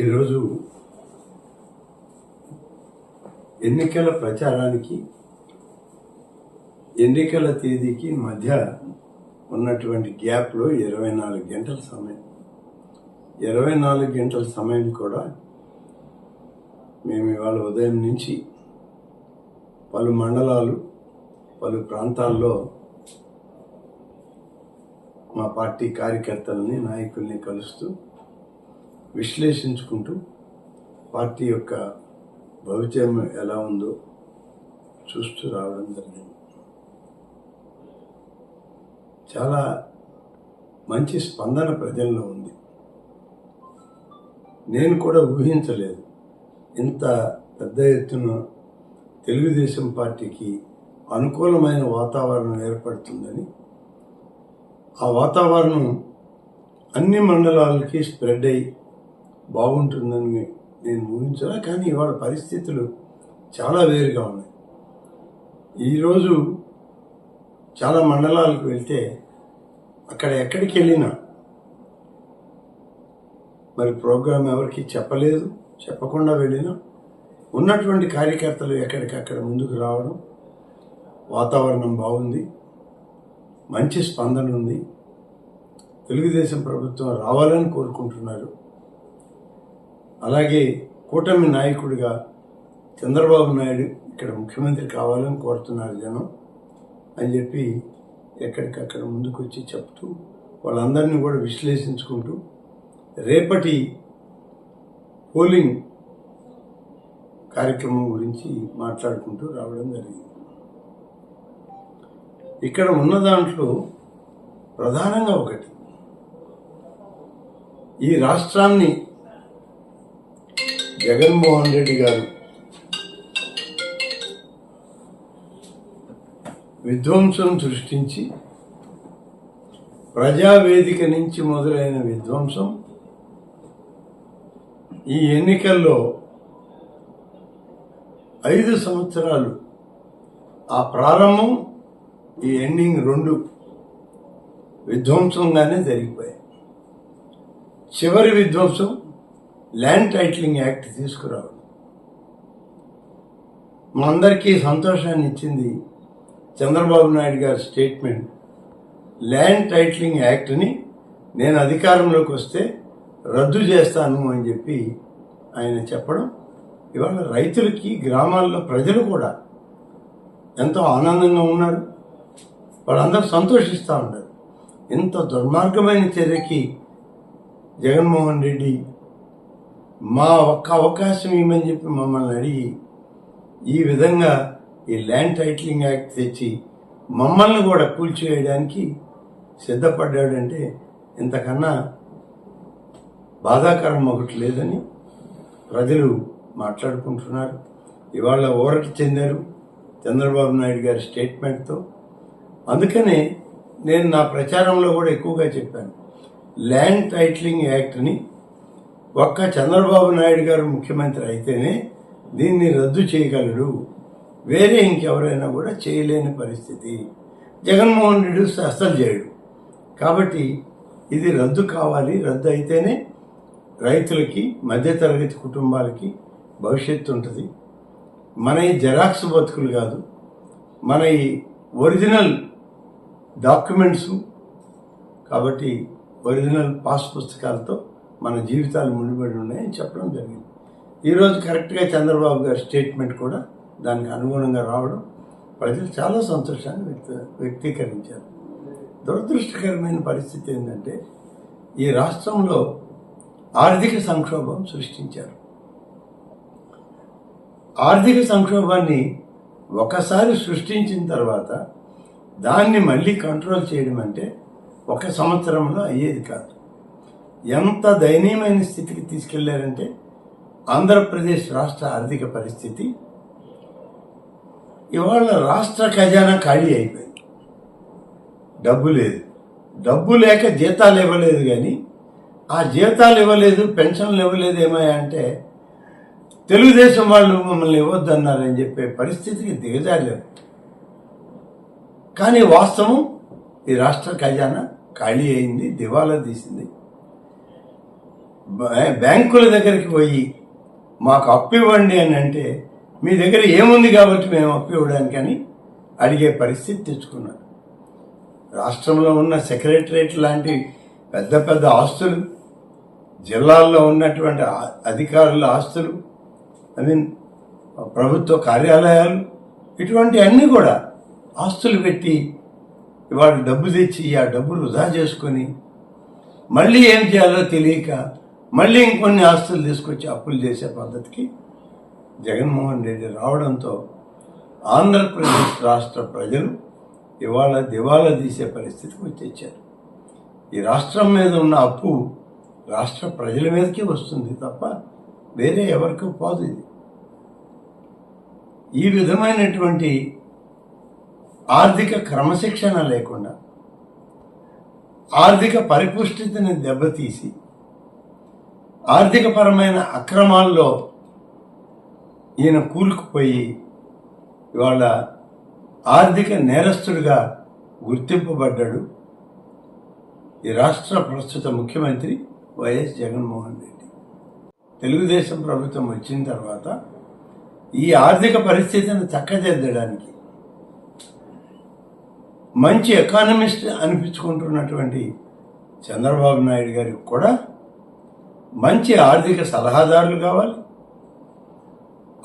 ఈరోజు ఎన్నికల ప్రచారానికి ఎన్నికల తేదీకి మధ్య ఉన్నటువంటి గ్యాప్లో ఇరవై నాలుగు గంటల సమయం. ఇరవై నాలుగు గంటల సమయం కూడా మేము ఇవాళ ఉదయం నుంచి పలు మండలాలు పలు ప్రాంతాల్లో మా పార్టీ కార్యకర్తలని నాయకుల్ని కలుస్తూ విశ్లేషించుకుంటూ పార్టీ యొక్క భవిష్యం ఎలా ఉందో చూస్తూ రావడం జరిగింది. చాలా మంచి స్పందన ప్రజల్లో ఉంది. నేను కూడా ఊహించలేదు. ఇంత పెద్ద ఎత్తున తెలుగుదేశం పార్టీకి అనుకూలమైన వాతావరణం ఏర్పడుతుందని ఆ వాతావరణం అన్ని మండలాలకి స్ప్రెడ్ అయ్యి బాగుంటుందని నేను ఊహించలే కానీ ఇవాళ పరిస్థితులు చాలా వేరుగా ఉన్నాయి. ఈరోజు చాలా మండలాలకు వెళ్తే అక్కడ ఎక్కడికి వెళ్ళినా మరి ప్రోగ్రాం ఎవరికి చెప్పలేదు చెప్పకుండా వెళ్ళినా ఉన్నటువంటి కార్యకర్తలు ఎక్కడికక్కడ ముందుకు రావడం వాతావరణం బాగుంది మంచి స్పందన ఉంది. తెలుగుదేశం ప్రభుత్వం రావాలని కోరుకుంటున్నారు. అలాగే కూటమి నాయకుడిగా చంద్రబాబు నాయుడు ఇక్కడ ముఖ్యమంత్రి కావాలని కోరుతున్నారు జనం అని చెప్పి ఎక్కడికక్కడ ముందుకొచ్చి చెప్తూ వాళ్ళందరినీ కూడా విశ్లేషించుకుంటూ రేపటి పోలింగ్ కార్యక్రమం గురించి మాట్లాడుకుంటూ రావడం జరిగింది. ఇక్కడ ఉన్న దాంట్లో ప్రధానంగా ఒకటి ఈ రాష్ట్రాన్ని జగన్మోహన్ రెడ్డి గారు విధ్వంసం సృష్టించి ప్రజావేదిక నుంచి మొదలైన విధ్వంసం ఈ ఎన్నికల్లో ఐదు సంవత్సరాలు ఆ ప్రారంభం ఈ ఎండింగ్ రెండు విధ్వంసంగానే జరిగిపోయాయి. చివరి విధ్వంసం ల్యాండ్ టైటిలింగ్ యాక్ట్ తీసుకురావడం. మా అందరికీ సంతోషాన్ని ఇచ్చింది చంద్రబాబు నాయుడు గారి స్టేట్మెంట్. ల్యాండ్ టైటిలింగ్ యాక్ట్ని నేను అధికారంలోకి వస్తే రద్దు చేస్తాను అని చెప్పి ఆయన చెప్పడం. ఇవాళ రైతులకి గ్రామాల్లో ప్రజలు కూడా ఎంతో ఆనందంగా ఉన్నారు. వాళ్ళందరూ సంతోషిస్తూ ఉన్నారు. ఇంత దుర్మార్గమైన చర్యకి జగన్మోహన్ రెడ్డి మా ఒక్క అవకాశం ఇవ్వమని చెప్పి మమ్మల్ని అడిగి ఈ విధంగా ఈ ల్యాండ్ టైటిలింగ్ యాక్ట్ తెచ్చి మమ్మల్ని కూడా కూల్చివేయడానికి సిద్ధపడ్డాడంటే ఇంతకన్నా బాధాకరం ఒకటి లేదని ప్రజలు మాట్లాడుకుంటున్నారు. ఇవాళ ఊరటి చెందారు చంద్రబాబు నాయుడు గారి స్టేట్మెంట్తో. అందుకనే నేను నా ప్రచారంలో కూడా ఎక్కువగా చెప్పాను. ల్యాండ్ టైటిలింగ్ యాక్ట్ని ఒక్క చంద్రబాబు నాయుడు గారు ముఖ్యమంత్రి అయితేనే దీన్ని రద్దు చేయగలడు. వేరే ఇంకెవరైనా కూడా చేయలేని పరిస్థితి. జగన్మోహన్ రెడ్డి అస్సలు చేయడు. కాబట్టి ఇది రద్దు కావాలి. రద్దు అయితేనే రైతులకి మధ్యతరగతి కుటుంబాలకి భవిష్యత్తు ఉంటుంది. మన ఈ జెరాక్స్ బతుకులు కాదు మన ఈ ఒరిజినల్ డాక్యుమెంట్స్. కాబట్టి ఒరిజినల్ పాస్ పుస్తకాలతో మన జీవితాలు ముడిపడి ఉన్నాయని చెప్పడం జరిగింది. ఈరోజు కరెక్ట్గా చంద్రబాబు గారి స్టేట్మెంట్ కూడా దానికి అనుగుణంగా రావడం ప్రజలు చాలా సంతోషాన్ని వ్యక్త వ్యక్తీకరించారు. దురదృష్టకరమైన పరిస్థితి ఏంటంటే ఈ రాష్ట్రంలో ఆర్థిక సంక్షోభం సృష్టించారు. ఆర్థిక సంక్షోభాన్ని ఒకసారి సృష్టించిన తర్వాత దాన్ని మళ్ళీ కంట్రోల్ చేయడం అంటే ఒక సంవత్సరంలో అయ్యేది కాదు. ఎంత దయనీయమైన స్థితికి తీసుకెళ్ళారంటే ఆంధ్రప్రదేశ్ రాష్ట్ర ఆర్థిక పరిస్థితి ఇవాళ రాష్ట్ర ఖజానా ఖాళీ అయిపోయింది. డబ్బు లేదు. డబ్బు లేక జీతాలు ఇవ్వలేదు కానీ ఆ జీతాలు ఇవ్వలేదు పెన్షన్లు ఇవ్వలేదు ఏమయ్యా అంటే తెలుగుదేశం వాళ్ళు మమ్మల్ని ఇవ్వద్దన్నారని చెప్పే పరిస్థితికి దిగజారారు. కానీ వాస్తవం ఈ రాష్ట్ర ఖజానా ఖాళీ అయింది దివాలా తీసింది. బ్యాంకుల దగ్గరికి పోయి మాకు అప్పు ఇవ్వండి అని అంటే మీ దగ్గర ఏముంది కాబట్టి మేము అప్పు ఇవ్వడానికని అడిగే పరిస్థితి తెచ్చుకున్నారు. రాష్ట్రంలో ఉన్న సెక్రటరేట్ లాంటి పెద్ద పెద్ద ఆస్తులు జిల్లాల్లో ఉన్నటువంటి అధికారుల ఆస్తులు ఐ మీన్ ప్రభుత్వ కార్యాలయాలు ఇటువంటి అన్నీ కూడా ఆస్తులు పెట్టి ఇవాళ డబ్బు తెచ్చి ఆ డబ్బు వృధా చేసుకొని మళ్ళీ ఏం చేయాలో తెలియక మళ్ళీ ఇంకొన్ని ఆస్తులు తీసుకొచ్చి అప్పులు చేసే పద్ధతికి జగన్మోహన్ రెడ్డి రావడంతో ఆంధ్రప్రదేశ్ రాష్ట్ర ప్రజలు ఇవాళ దివాలా తీసే పరిస్థితికి వచ్చేచ్చారు. ఈ రాష్ట్రం మీద ఉన్న అప్పు రాష్ట్ర ప్రజల మీదకే వస్తుంది తప్ప వేరే ఎవరికి పోదు ఇది. ఈ విధమైనటువంటి ఆర్థిక క్రమశిక్షణ లేకుండా ఆర్థిక పరిపుష్టిని దెబ్బతీసి ఆర్థికపరమైన అక్రమాల్లో ఈయన కూలుకుపోయి ఇవాళ ఆర్థిక నేరస్తుడిగా గుర్తింపబడ్డాడు ఈ రాష్ట్ర ప్రస్తుత ముఖ్యమంత్రి వైఎస్ జగన్మోహన్ రెడ్డి. తెలుగుదేశం ప్రభుత్వం వచ్చిన తర్వాత ఈ ఆర్థిక పరిస్థితిని చక్కదిద్దడానికి మంచి ఎకానమిస్ట్ అనిపించుకుంటున్నటువంటి చంద్రబాబు నాయుడు గారికి కూడా మంచి ఆర్థిక సలహాదారులు కావాలి.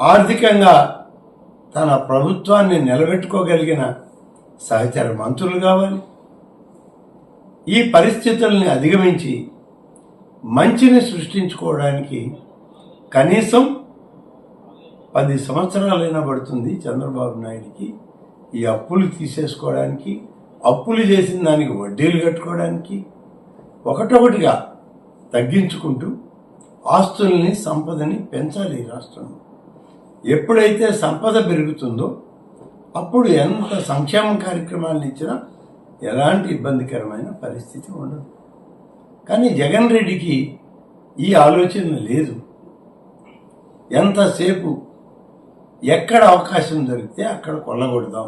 ఆర్థికంగా తన ప్రభుత్వాన్ని నిలబెట్టుకోగలిగిన సహచర మంత్రులు కావాలి. ఈ పరిస్థితుల్ని అధిగమించి మంచిని సృష్టించుకోవడానికి కనీసం పది సంవత్సరాలైనా పడుతుంది చంద్రబాబు నాయుడికి. ఈ అప్పులు తీసేసుకోవడానికి అప్పులు చేసిన దానికి వడ్డీలు కట్టుకోవడానికి. ఒకటొకటిగా తగ్గించుకుంటూ ఆస్తుల్ని సంపదని పెంచాలి ఈ రాష్ట్రంలో ఎప్పుడైతే సంపద పెరుగుతుందో అప్పుడు ఎంత సంక్షేమ కార్యక్రమాలను ఇచ్చినా ఎలాంటి ఇబ్బందికరమైన పరిస్థితి ఉండదు. కానీ జగన్ రెడ్డికి ఈ ఆలోచన లేదు. ఎంతసేపు ఎక్కడ అవకాశం దొరికితే అక్కడ కొల్లగొడదాం.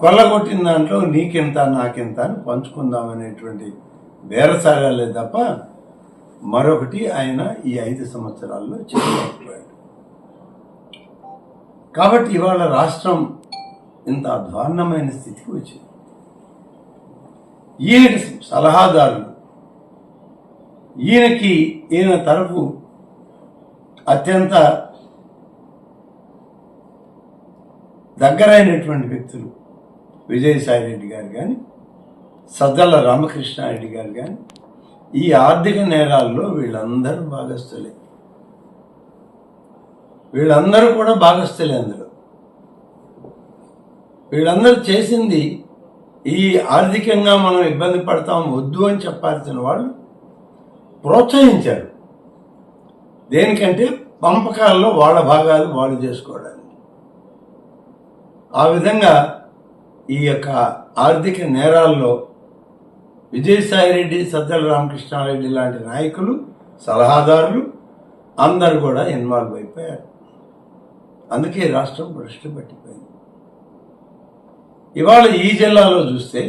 కొల్లగొట్టిన దాంట్లో నీకెంత నాకెంత అని పంచుకుందాం అనేటువంటి బేరసాగాలే తప్ప మరొకటి ఆయన ఈ ఐదు సంవత్సరాల్లో చేయలేకపోయాడు కాబట్టి ఇవాళ రాష్ట్రం ఇంత అధ్వాన్నమైన స్థితికి వచ్చింది. ఈయనకి సలహాదారులు ఈయనకి ఈయన తరపు అత్యంత దగ్గరైనటువంటి వ్యక్తులు విజయసాయి రెడ్డి గారు కానీ సజ్జల రామకృష్ణారెడ్డి గారు కానీ ఈ ఆర్థిక నేరాల్లో వీళ్ళందరూ భాగస్థులే. వీళ్ళందరూ కూడా భాగస్థులే అందులో. వీళ్ళందరూ చేసింది ఈ ఆర్థికంగా మనం ఇబ్బంది పడతాం వద్దు అని చెప్పాల్సిన వాళ్ళు ప్రోత్సహించారు. దేనికంటే పంపకాల్లో వాళ్ళ భాగాలు వాళ్ళు చేసుకోవడానికి. ఆ విధంగా ఈ యొక్క ఆర్థిక నేరాల్లో విజయసాయి రెడ్డి సజ్జల రామకృష్ణారెడ్డి లాంటి నాయకులు సలహాదారులు అందరూ కూడా ఇన్వాల్వ్ అయిపోయారు. అందుకే రాష్ట్రం భ్రష్టు పట్టిపోయింది. ఇవాళ ఈ జిల్లాలో చూస్తే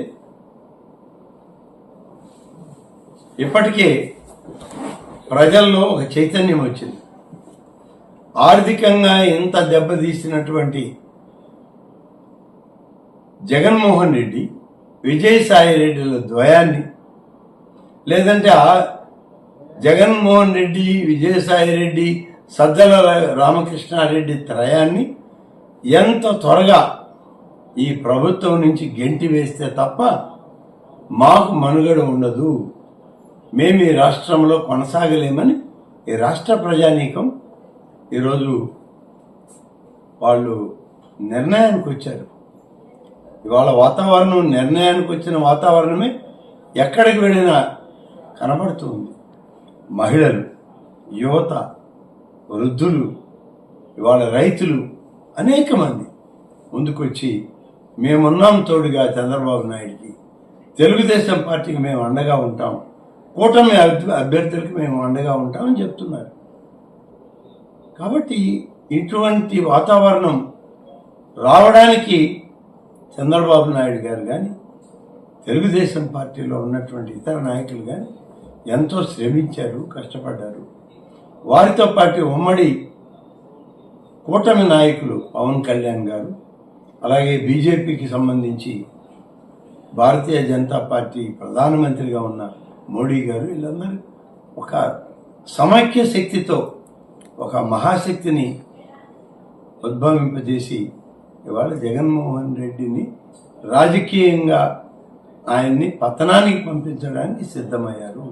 ఇప్పటికే ప్రజల్లో ఒక చైతన్యం వచ్చింది. ఆర్థికంగా ఇంత దెబ్బతీసినటువంటి జగన్మోహన్ రెడ్డి విజయసాయి రెడ్డిల ద్వయాన్ని లేదంటే జగన్మోహన్ రెడ్డి విజయసాయి రెడ్డి సజ్జల రామకృష్ణారెడ్డి త్రయాన్ని ఎంత త్వరగా ఈ ప్రభుత్వం నుంచి గెంటి వేస్తే తప్ప మాకు మనుగడ ఉండదు. మేము ఈ రాష్ట్రంలో కొనసాగలేమని ఈ రాష్ట్ర ప్రజానీకం ఈరోజు వాళ్ళు నిర్ణయానికి వచ్చారు. ఇవాళ వాతావరణం నిర్ణయానికి వచ్చిన వాతావరణమే ఎక్కడికి వెళ్ళినా కనబడుతుంది. మహిళలు యువత వృద్ధులు ఇవాళ రైతులు అనేక మంది ముందుకొచ్చి మేమున్నాం తోడుగా చంద్రబాబు నాయుడికి. తెలుగుదేశం పార్టీకి మేము అండగా ఉంటాం. కూటమి అభ్యర్థులకు మేము అండగా ఉంటామని చెప్తున్నారు. కాబట్టి ఇటువంటి వాతావరణం రావడానికి చంద్రబాబు నాయుడు గారు కానీ తెలుగుదేశం పార్టీలో ఉన్నటువంటి ఇతర నాయకులు కానీ ఎంతో శ్రమించారు కష్టపడ్డారు. వారితో పాటు ఉమ్మడి కూటమి నాయకులు పవన్ కళ్యాణ్ గారు అలాగే బీజేపీకి సంబంధించి భారతీయ జనతా పార్టీ ప్రధానమంత్రిగా ఉన్న మోడీ గారు వీళ్ళందరూ ఒక సమైక్య శక్తితో ఒక మహాశక్తిని ఉద్భవింపజేసి ఇవాళ జగన్మోహన్ రెడ్డిని రాజకీయంగా ఆయన్ని పతనానికి పంపించడానికి సిద్ధమయ్యారు.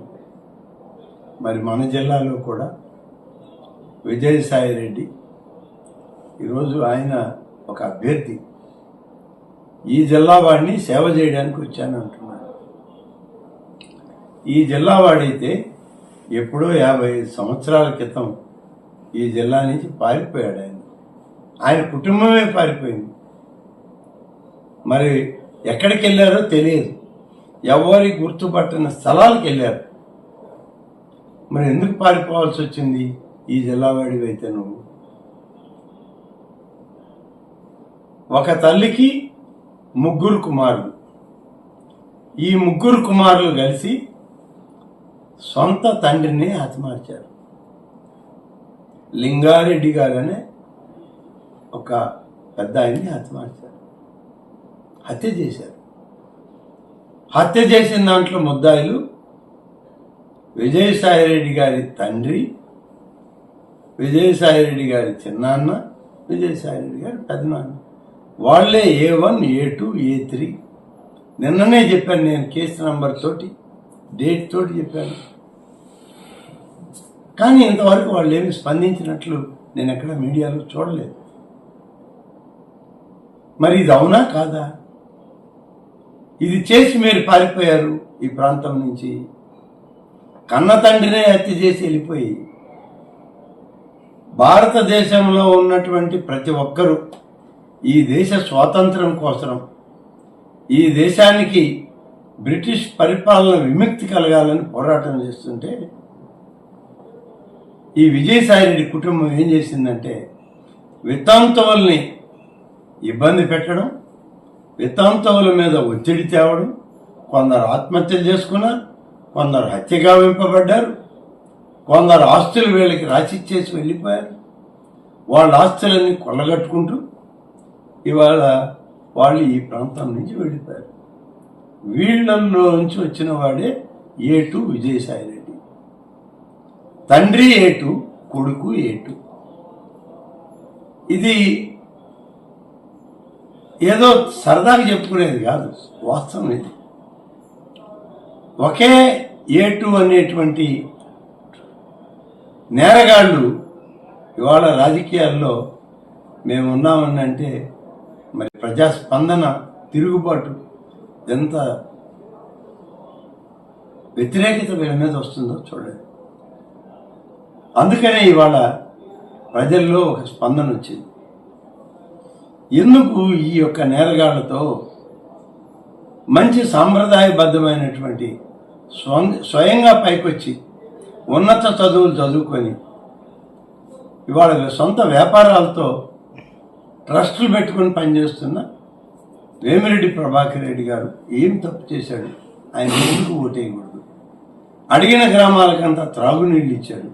మరి మన జిల్లాలో కూడా విజయసాయి రెడ్డి ఈరోజు ఆయన ఒక అభ్యర్థి. ఈ జిల్లా వాడిని సేవ చేయడానికి వచ్చానంటున్నాడు ఈ జిల్లా వాడైతే ఎప్పుడో యాభై ఐదు సంవత్సరాల క్రితం ఈ జిల్లా నుంచి పారిపోయాడు ఆయన. ఆయన కుటుంబమే పారిపోయింది. మరి ఎక్కడికి వెళ్ళారో తెలియదు. ఎవరి గుర్తుపట్టిన స్థలాలకు వెళ్ళారు. మరి ఎందుకు పారిపోవాల్సి వచ్చింది ఈ జిల్లావాడివి అయితే నువ్వు? ఒక తల్లికి ముగ్గురు కుమారులు. ఈ ముగ్గురు కుమారులు కలిసి సొంత తండ్రిని హతమార్చారు లింగారెడ్డి గారనే ఒక పెద్ద ఆయన్ని హతమార్చారు హత్య చేశారు. హత్య చేసిన దాంట్లో ముద్దాయిలు విజయసాయిరెడ్డి గారి తండ్రి విజయసాయిరెడ్డి గారి చిన్నాన్న విజయసాయిరెడ్డి గారి పెద్దనాన్న. వాళ్ళే A one A two A three. నిన్ననే చెప్పాను నేను కేసు నంబర్ తోటి డేట్ తోటి చెప్పాను. కానీ ఇంతవరకు వాళ్ళు ఏమి స్పందించినట్లు నేను ఎక్కడ మీడియాలో చూడలేదు. మరి ఇది అవునా కాదా? ఇది చేసి మీరు పారిపోయారు ఈ ప్రాంతం నుంచి. కన్న తండ్రినే హత్య చేసి వెళ్ళిపోయి భారతదేశంలో ఉన్నటువంటి ప్రతి ఒక్కరూ ఈ దేశ స్వాతంత్రం కోసం ఈ దేశానికి బ్రిటిష్ పరిపాలన విముక్తి కలగాలని పోరాటం చేస్తుంటే ఈ విజయసాయిరెడ్డి కుటుంబం ఏం చేసిందంటే వితంతువుల్ని ఇబ్బంది పెట్టడం వితంతువుల మీద ఒత్తిడి తేవడం కొందరు ఆత్మహత్యలు చేసుకున్నారు కొందరు హత్య గావింపబడ్డారు కొందరు ఆస్తులు వీళ్ళకి రాసిచ్చేసి వెళ్ళిపోయారు. వాళ్ళ ఆస్తులన్నీ కొల్లగట్టుకుంటూ ఇవాళ వాళ్ళు ఈ ప్రాంతం నుంచి వెళ్ళిపోయారు. వీళ్ళల్లో నుంచి వచ్చిన వాడే ఏటు విజయసాయిరెడ్డి. తండ్రి ఏటు కొడుకు ఏటు. ఇది ఏదో సరదాగా చెప్పుకునేది కాదు. వాస్తవం ఇది. ఒకే ఏటు అనేటువంటి నేరగాళ్ళు ఇవాళ రాజకీయాల్లో మేము ఉన్నామని అంటే మరి ప్రజాస్పందన తిరుగుబాటు ఎంత వ్యతిరేకత వీళ్ళ మీద వస్తుందో చూడండి. అందుకనే ఇవాళ ప్రజల్లో ఒక స్పందన వచ్చింది. ఎందుకు ఈ యొక్క నేరగాళ్ళతో మంచి సాంప్రదాయబద్ధమైనటువంటి స్వయంగా పైకొచ్చి ఉన్నత చదువులు చదువుకొని ఇవాళ సొంత వ్యాపారాలతో ట్రస్టులు పెట్టుకొని పనిచేస్తున్న వేమిరెడ్డి ప్రభాకర్ రెడ్డి గారు ఏం తప్పు చేశాడు? ఆయన ఎందుకు ఓటేయకూడదు? అడిగిన గ్రామాలకంతా త్రాగునీళ్ళు ఇచ్చాడు.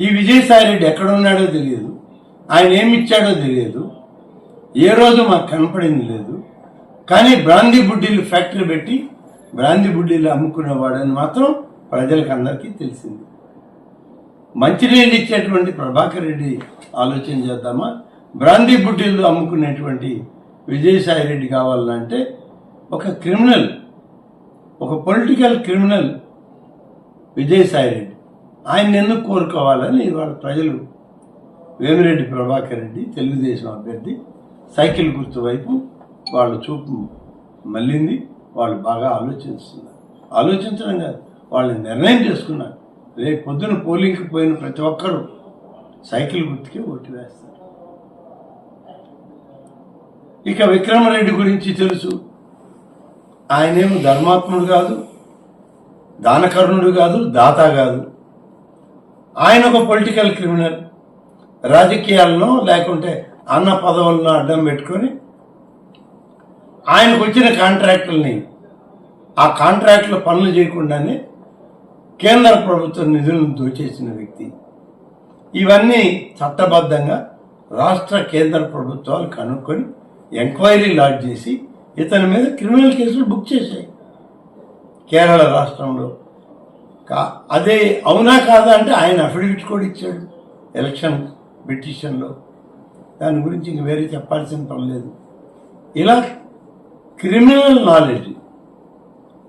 ఈ విజయసాయి రెడ్డి ఎక్కడున్నాడో తెలియదు. ఆయన ఏమి ఇచ్చాడో తెలియదు. ఏ రోజు మాకు కనపడింది లేదు. కానీ బ్రాందీ బుడ్డీలు ఫ్యాక్టరీ పెట్టి బ్రాందీ బుడ్డీలు అమ్ముకునేవాడని మాత్రం ప్రజలకు అందరికీ తెలిసింది. మంచినీళ్ళు ఇచ్చేటువంటి ప్రభాకర్ రెడ్డి ఆలోచన చేద్దామా? బ్రాందీ బుడ్డీలు అమ్ముకునేటువంటి విజయసాయి రెడ్డి కావాలంటే ఒక క్రిమినల్ ఒక పొలిటికల్ క్రిమినల్ విజయసాయి రెడ్డి. ఆయన ఎందుకు కోరుకోవాలని ఇవాళ ప్రజలు వేమిరెడ్డి ప్రభాకర్ రెడ్డి తెలుగుదేశం అభ్యర్థి సైకిల్ గుర్తు వైపు వాళ్ళ చూపు మళ్ళింది వాళ్ళు బాగా ఆలోచిస్తున్నారు. ఆలోచించడం కాదు వాళ్ళు నిర్ణయం చేసుకున్నారు. రేపు పొద్దున పోలింగ్కి పోయిన ప్రతి ఒక్కరూ సైకిల్ గుర్తుకే ఓటు వేస్తారు. ఇక విక్రమరెడ్డి గురించి తెలుసు. ఆయనేమో ధర్మాత్ముడు కాదు దానకర్ణుడు కాదు దాత కాదు. ఆయన ఒక పొలిటికల్ క్రిమినల్. రాజకీయాల్లో లేకుంటే అన్న పదవులను అడ్డం పెట్టుకొని ఆయనకు వచ్చిన కాంట్రాక్టుల్ని ఆ కాంట్రాక్టులు పనులు చేయకుండానే కేంద్ర ప్రభుత్వం నిధులను దోచేసిన వ్యక్తి. ఇవన్నీ చట్టబద్ధంగా రాష్ట్ర కేంద్ర ప్రభుత్వాలు కనుక్కొని ఎంక్వైరీ లాడ్జ్ చేసి ఇతని మీద క్రిమినల్ కేసులు బుక్ చేశాయి. కేరళ రాష్ట్రంలో. కా అదే అవునా కాదా అంటే ఆయన అఫిడవిట్ కూడా ఇచ్చాడు. ఎలక్షన్ పిటిషన్లో. దాని గురించి ఇంక వేరే చెప్పాల్సిన పని లేదు. ఇలా క్రిమినల్ నాలెడ్జ్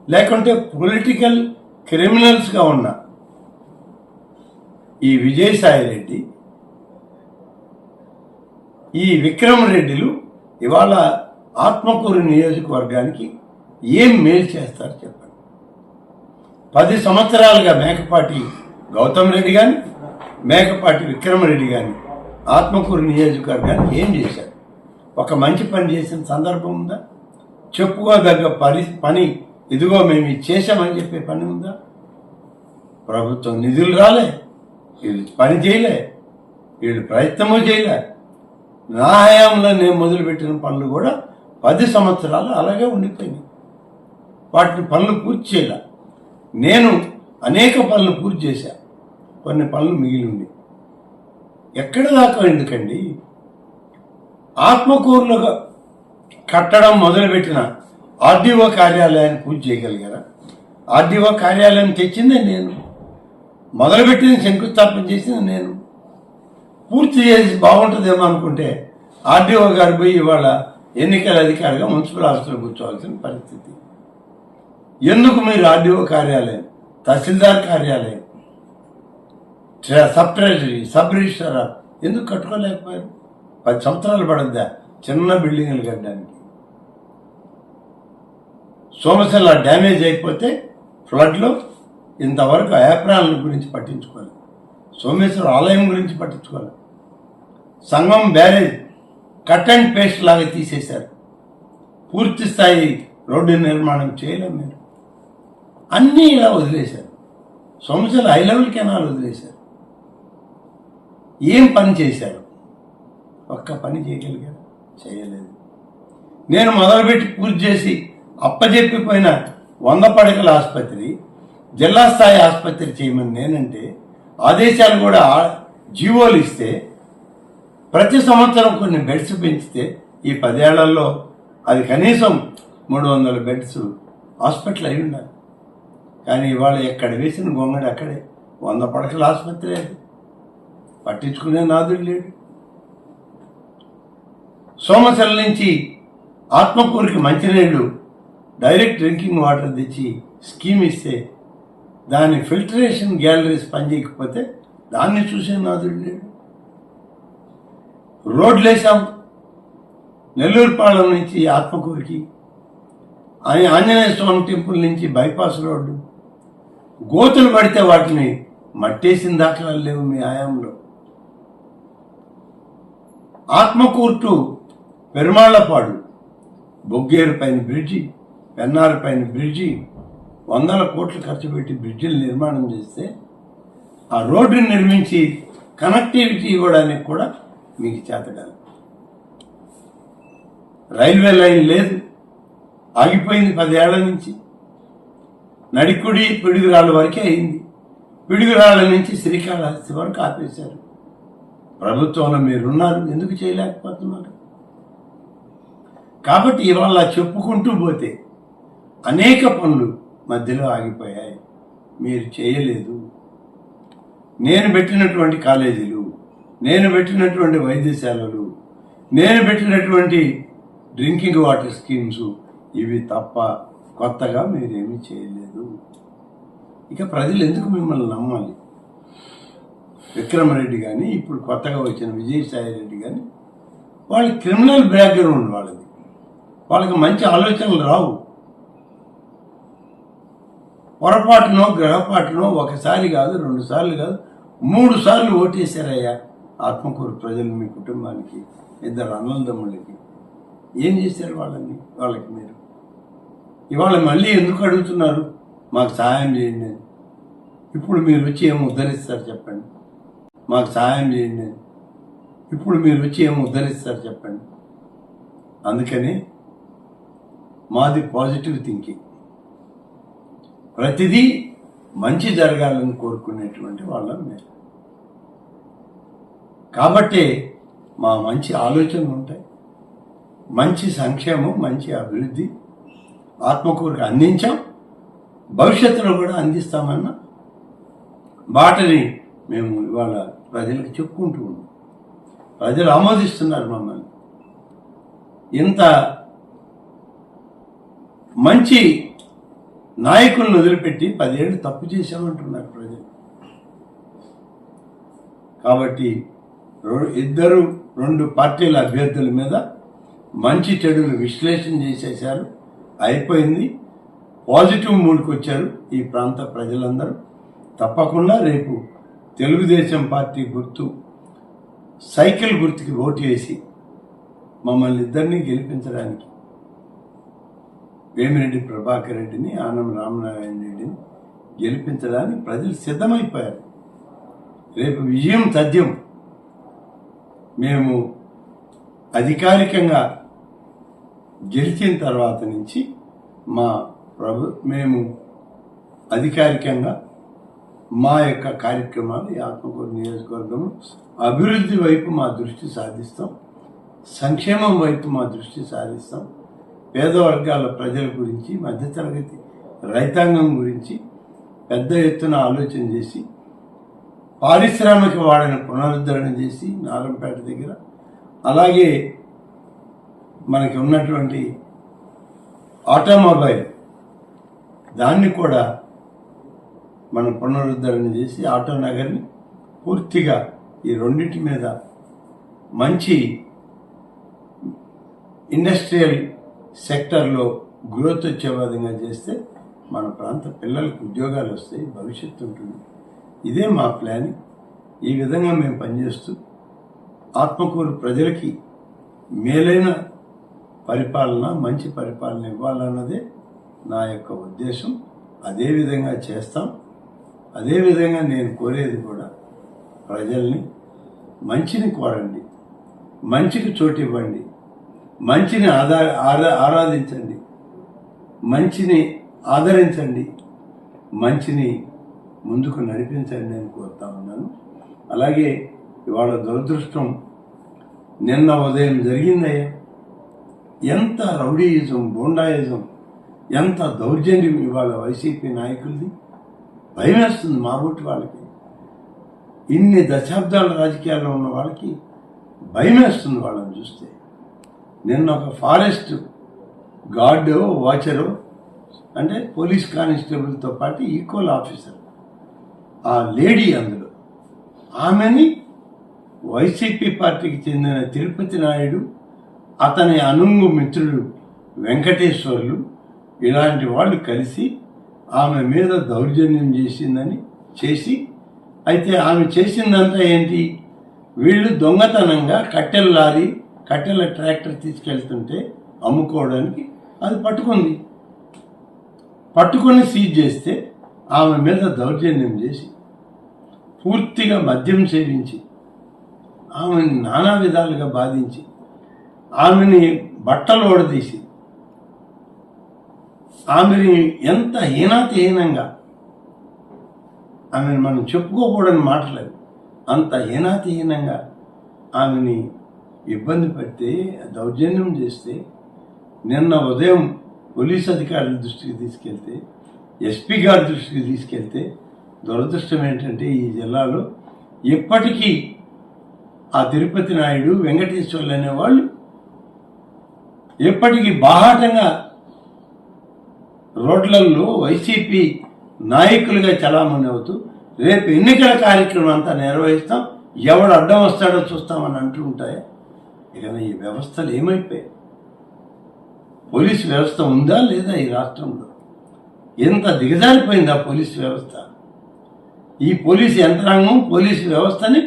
లేకుంటే పొలిటికల్ క్రిమినల్స్గా ఉన్న ఈ విజయసాయి రెడ్డి ఈ విక్రమ్ రెడ్డిలు ఇవాళ ఆత్మకూరు నియోజకవర్గానికి ఏం మేలు చేస్తారు చెప్పండి. పది సంవత్సరాలుగా మేకపాటి గౌతమ్ రెడ్డి కానీ మేకపాటి విక్రమరెడ్డి కానీ ఆత్మకూరు నియోజకవర్గానికి ఏం చేశాడు ఒక మంచి పని చేసిన సందర్భం ఉందా? చెప్పుకోదగ్గ పని పని ఇదిగో మేము ఇది చేశామని చెప్పే పని ఉందా? ప్రభుత్వం నిధులు రాలే వీళ్ళు పని చేయలే వీళ్ళు ప్రయత్నము చేయలే. నా హయాంలో నేను మొదలుపెట్టిన పనులు కూడా పది సంవత్సరాలు అలాగే ఉండిపోయినాయి. వాటిని పనులు పూర్తి చేయలే. నేను అనేక పనులు పూర్తి చేశా. కొన్ని పనులు మిగిలి ఉండి ఎక్కడ దాకా ఎందుకండి? ఆత్మకూరులో కట్టడం మొదలుపెట్టిన ఆర్డీఓ కార్యాలయాన్ని పూర్తి చేయగలిగారా? ఆర్డీఓ కార్యాలయం తెచ్చిందే నేను. మొదలుపెట్టిన శంకుస్థాపన చేసింది నేను. పూర్తి చేసి బాగుంటుందేమో అనుకుంటే ఆర్డీఓ గారు పోయి ఇవాళ ఎన్నికల అధికారిగా మున్సిపల్ ఆఫీసులో కూర్చోవాల్సిన పరిస్థితి. ఎందుకు మీరు ఆర్డీఓ కార్యాలయం తహసీల్దార్ కార్యాలయం సబ్ ట్రెజరీ సబ్ రిజిస్టర్. ఎందుకు కట్టుకోలేకపోయారు? పది సంవత్సరాలు పడద్దా చిన్న బిల్డింగ్లు కట్టడానికి? సోమశిల డ్యామేజ్ అయిపోతే ఫ్లడ్లో ఇంతవరకు ఏప్రాల గురించి పట్టించుకోలేదు. సోమేశ్వర ఆలయం గురించి పట్టించుకోలేదు. Sangam barrage cut and paste లాగా తీసేశారు. పూర్తి స్థాయి రోడ్డు నిర్మాణం చేయలేం మీరు. అన్నీ ఇలా వదిలేశారు. సోమశిల హై లెవెల్ కెనాల్ వదిలేశారు. ఏం పని చేశారు ఒక్క పని చేయగలిగారు చేయలేదు. నేను మొదలుపెట్టి పూర్తి చేసి అప్పజెప్పిపోయిన వంద పడకల ఆసుపత్రి జిల్లా స్థాయి ఆసుపత్రి చేయమని నేనంటే ఆదేశాలు కూడా జీవోలు ఇస్తే ప్రతి సంవత్సరం కొన్ని బెడ్స్ పెంచితే ఈ పదేళ్ళలో అది కనీసం మూడు వందల బెడ్స్ హాస్పిటల్ అయి ఉండాలి. కానీ ఇవాళ ఎక్కడ వేసిన గొంగడి అక్కడే. వంద పడకల ఆసుపత్రి అది. పట్టించుకునే నాదుడు లేడు. సోమశల నుంచి ఆత్మకూరికి మంచినీళ్ళు డైరెక్ట్ డ్రింకింగ్ వాటర్ తెచ్చి స్కీమ్ ఇస్తే దాని ఫిల్టరేషన్ గ్యాలరీస్ పనిచేయకపోతే దాన్ని చూసే నాదుడు లేడు. రోడ్లు వేసాం నెల్లూరుపాళెం నుంచి ఆత్మకూరికి ఆంజనేయ స్వామి టెంపుల్ నుంచి బైపాస్ రోడ్డు. గోతులు పడితే వాటిని మట్టేసిన దాఖలాలు లేవు మీ ఆయాంలో ఆత్మకూర్టు పెరుమాళ్ళపాడు. బొగ్గేరుపైన బ్రిడ్జి పెన్నారపైన బ్రిడ్జి వందల కోట్లు ఖర్చు పెట్టి బ్రిడ్జిలు నిర్మాణం చేస్తే ఆ రోడ్డుని నిర్మించి కనెక్టివిటీ ఇవ్వడానికి కూడా మీకు చేతగాలి రైల్వే లైన్ లేదు. ఆగిపోయింది పదేళ్ళ నుంచి. నడికుడి పిడుగురాళ్ళ వరకే అయింది. పిడుగురాళ్ళ నుంచి శ్రీకాళహస్తి వరకు ఆపేశారు. ప్రభుత్వంలో మీరున్నారు ఎందుకు చేయలేకపోతున్నారు? కాబట్టి ఇవాళ చెప్పుకుంటూ పోతే అనేక పనులు మధ్యలో ఆగిపోయాయి. మీరు చేయలేదు. నేను పెట్టినటువంటి కాలేజీలు నేను పెట్టినటువంటి వైద్యశాలలు నేను పెట్టినటువంటి డ్రింకింగ్ వాటర్ స్కీమ్స్ ఇవి తప్ప కొత్తగా మీరేమీ చేయలేదు. ఇక ప్రజలు ఎందుకు మిమ్మల్ని నమ్మాలి? విక్రమరెడ్డి కానీ ఇప్పుడు కొత్తగా వచ్చిన విజయసాయి రెడ్డి కానీ వాళ్ళ క్రిమినల్ బ్యాక్గ్రౌండ్ వాళ్ళది. వాళ్ళకి మంచి ఆలోచనలు రావు. పొరపాటునో గ్రహపాటునో ఒకసారి కాదు రెండు సార్లు కాదు మూడు సార్లు ఓటేశారయ్యా. ఆత్మకూరు ప్రజలు మీ కుటుంబానికి ఇద్దరు అన్నదమ్ములకి ఏం చేశారు వాళ్ళని? వాళ్ళకి మీరు? ఇవాళ మళ్ళీ ఎందుకు అడుగుతున్నారు? మాకు సహాయం చేయండి ఇప్పుడు మీరు వచ్చి ఏం ఉద్ధరిస్తారు చెప్పండి. మాకు సహాయం చేయండి ఇప్పుడు మీరు వచ్చి ఏమో ఉద్ధరిస్తారు చెప్పండి. అందుకని మాది పాజిటివ్ థింకింగ్ ప్రతిదీ మంచి జరగాలని కోరుకునేటువంటి వాళ్ళం మేము. కాబట్టి మా మంచి ఆలోచనలు ఉంటాయి. మంచి సంక్షేమం మంచి అభివృద్ధి ఆత్మకూరుకు అందించాం. భవిష్యత్తులో కూడా అందిస్తామన్న బాటని మేము ఇవాళ ప్రజలకు చెప్పుకుంటూ ఉన్నాం. ప్రజలు ఆమోదిస్తున్నారు మమ్మల్ని. ఇంత మంచి నాయకులను వదిలిపెట్టి పదేళ్ళు తప్పు చేశామంటున్నారు ప్రజలు. కాబట్టి ఇద్దరు రెండు పార్టీల అభ్యర్థుల మీద మంచి చెడులు విశ్లేషణ చేసేశారు. అయిపోయింది. పాజిటివ్ మూడ్కి వచ్చారు ఈ ప్రాంత ప్రజలందరూ. తప్పకుండా రేపు తెలుగుదేశం పార్టీ గుర్తు సైకిల్ గుర్తుకి ఓటు వేసి మమ్మల్ని ఇద్దరిని గెలిపించడానికి వేమిరెడ్డి ప్రభాకర్ రెడ్డిని ఆనం రామనారాయణ రెడ్డిని గెలిపించడానికి ప్రజలు సిద్ధమైపోయారు. రేపు విజయం తథ్యం. మేము అధికారికంగా గెలిచిన తర్వాత నుంచి మా ప్రభు మేము అధికారికంగా మా యొక్క కార్యక్రమాలు ఈ ఆత్మకూరు నియోజకవర్గం అభివృద్ధి వైపు మా దృష్టి సాధిస్తాం. సంక్షేమం వైపు మా దృష్టి సాధిస్తాం. పేద వర్గాల ప్రజల గురించి మధ్యతరగతి రైతాంగం గురించి పెద్ద ఎత్తున ఆలోచన చేసి పారిశ్రామిక వాడని పునరుద్ధరణ చేసి నారంపేట దగ్గర అలాగే మనకి ఉన్నటువంటి ఆటోమొబైల్ దాన్ని కూడా మనం పునరుద్ధరణ చేసి ఆటో నగర్ని పూర్తిగా ఈ రెండింటి మీద మంచి ఇండస్ట్రియల్ సెక్టర్లో గ్రోత్ వచ్చే విధంగా చేస్తే మన ప్రాంత పిల్లలకు ఉద్యోగాలు వస్తాయి భవిష్యత్తు ఉంటుంది. ఇదే మా ప్లాన్. ఈ విధంగా మేము పనిచేస్తూ ఆత్మకూరు ప్రజలకి మేలైన పరిపాలన మంచి పరిపాలన ఇవ్వాలన్నదే నా యొక్క ఉద్దేశం. అదే విధంగా చేస్తాం. అదేవిధంగా నేను కోరేది కూడా ప్రజల్ని మంచిని కోరండి మంచికి చోటు ఇవ్వండి మంచిని ఆదా ఆరా- ఆరాధించండి మంచిని ఆదరించండి మంచిని ముందుకు నడిపించండి అని కోరుతా ఉన్నాను. అలాగే ఇవాళ దురదృష్టం నిన్న ఉదయం జరిగిందయ్యా ఎంత రౌడీయిజం బోండాయిజం ఎంత దౌర్జన్యం ఇవాళ వైసీపీ నాయకులది. భయం వేస్తుంది మా ఊటి వాళ్ళకి. ఇన్ని దశాబ్దాల రాజకీయాల్లో ఉన్న వాళ్ళకి భయం వేస్తుంది వాళ్ళని చూస్తే. నిన్న ఒక ఫారెస్ట్ గార్డు వాచరు అంటే పోలీస్ కానిస్టేబుల్తో పాటు ఈక్వల్ ఆఫీసర్. ఆ లేడీ అందులో. ఆమెని వైసీపీ పార్టీకి చెందిన తిరుపతి నాయుడు అతని అనుంగు మిత్రుడు వెంకటేశ్వర్లు ఇలాంటి వాళ్ళు కలిసి ఆమె మీద దౌర్జన్యం చేసిందని చేసి అయితే ఆమె చేసిందంతా ఏంటి? వీళ్ళు దొంగతనంగా కట్టెల లారీ కట్టెల ట్రాక్టర్ తీసుకెళ్తుంటే అమ్ముకోవడానికి అది పట్టుకుంది. పట్టుకొని సీజ్ చేస్తే ఆమె మీద దౌర్జన్యం చేసి పూర్తిగా మద్యం సేవించి ఆమెని నానా విధాలుగా బాధించి ఆమెని బట్టలు ఓడదీసి ఆమెని ఎంత హీనాతిహీనంగా ఆమెను మనం చెప్పుకోకూడని మాటలేదు. అంత హీనాతిహీనంగా ఆమెని ఇబ్బంది పెడితే దౌర్జన్యం చేస్తే నిన్న ఉదయం పోలీస్ అధికారుల దృష్టికి తీసుకెళ్తే ఎస్పీ గారి దృష్టికి తీసుకెళ్తే దురదృష్టం ఏంటంటే ఈ జిల్లాలో ఇప్పటికీ ఆ తిరుపతి నాయుడు వెంకటేశ్వర్లు అనేవాళ్ళు ఎప్పటికీ బాహాటంగా రోడ్లలో వైసీపీ నాయకులుగా చలామణి అవుతూ రేపు ఎన్నికల కార్యక్రమం అంతా నిర్వహిస్తాం. ఎవడు అడ్డం వస్తాడో చూస్తామని అంటూ ఉంటాయి? ఇక ఈ వ్యవస్థలు ఏమైపోయాయి? పోలీస్ వ్యవస్థ ఉందా లేదా ఈ రాష్ట్రంలో? ఎంత దిగజారిపోయింది ఆ పోలీస్ వ్యవస్థ? ఈ పోలీసు యంత్రాంగం పోలీసు వ్యవస్థని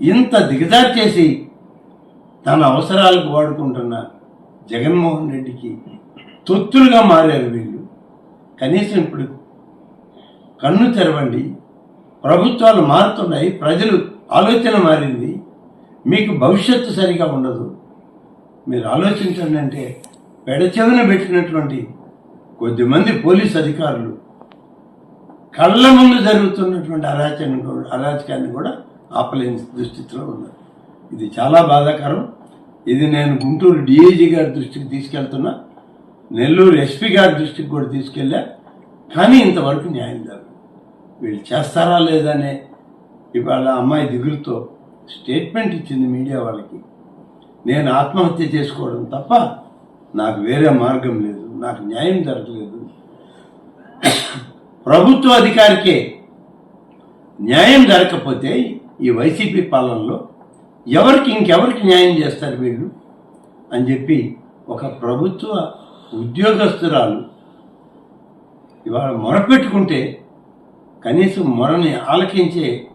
ఇంత దిగజారి చేసి తన అవసరాలకు వాడుకుంటున్న జగన్మోహన్ రెడ్డికి తొత్తులుగా మారారు వీళ్ళు. కనీసం ఇప్పుడు కన్ను తెరవండి. ప్రభుత్వాలు మారుతున్నాయి ప్రజలు ఆలోచన మారింది. మీకు భవిష్యత్తు సరిగా ఉండదు. మీరు ఆలోచించండి అంటే పెడచెవిన పెట్టినటువంటి కొద్దిమంది పోలీస్ అధికారులు కళ్ళ ముందు జరుగుతున్నటువంటి అరాచకాన్ని అరాచకాన్ని కూడా ఆపలేని దుస్థితిలో ఉన్నారు. ఇది చాలా బాధాకరం. ఇది నేను గుంటూరు డిఐజీ గారి దృష్టికి తీసుకెళ్తున్నా. నెల్లూరు ఎస్పీ గారి దృష్టికి కూడా తీసుకెళ్ళా. కానీ ఇంతవరకు న్యాయం జరగదు వీళ్ళు చేస్తారా లేదనే ఇవాళ అమ్మాయి దిగులుతో స్టేట్మెంట్ ఇచ్చింది మీడియా వాళ్ళకి. నేను ఆత్మహత్య చేసుకోవడం తప్ప నాకు వేరే మార్గం లేదు నాకు న్యాయం జరగలేదు. ప్రభుత్వ అధికారికే న్యాయం జరగకపోతే ఈ వైసీపీ పాలనలో ఎవరికి ఇంకెవరికి న్యాయం చేస్తారు వీళ్ళు అని చెప్పి ఒక ప్రభుత్వ ఉద్యోగస్తురాలు ఇవాళ మొరపెట్టుకుంటే కనీసం మొరని ఆలకించే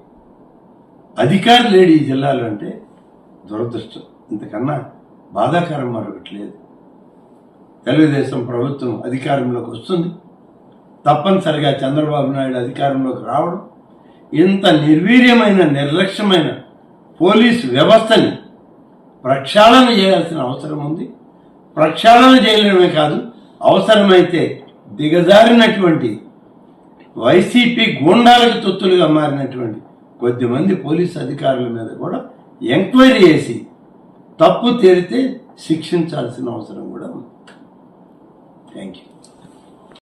అధికారి లేడు ఈ జిల్లాలో అంటే దురదృష్టం. ఇంతకన్నా బాధాకరం మరొకటి లేదు. తెలుగుదేశం ప్రభుత్వం అధికారంలోకి వస్తుంది. తప్పనిసరిగా చంద్రబాబు నాయుడు అధికారంలోకి రావడం ఇంత నిర్వీర్యమైన నిర్లక్ష్యమైన పోలీసు వ్యవస్థని ప్రక్షాళన చేయాల్సిన అవసరం ఉంది. ప్రక్షాళన చేయడమే కాదు అవసరమైతే దిగజారినటువంటి వైసీపీ గూండాలకు తొత్తులుగా మారినటువంటి కొద్దిమంది పోలీసు అధికారుల మీద కూడా ఎంక్వైరీ చేసి తప్పు తేలితే శిక్షించాల్సిన అవసరం కూడా ఉంది. Thank you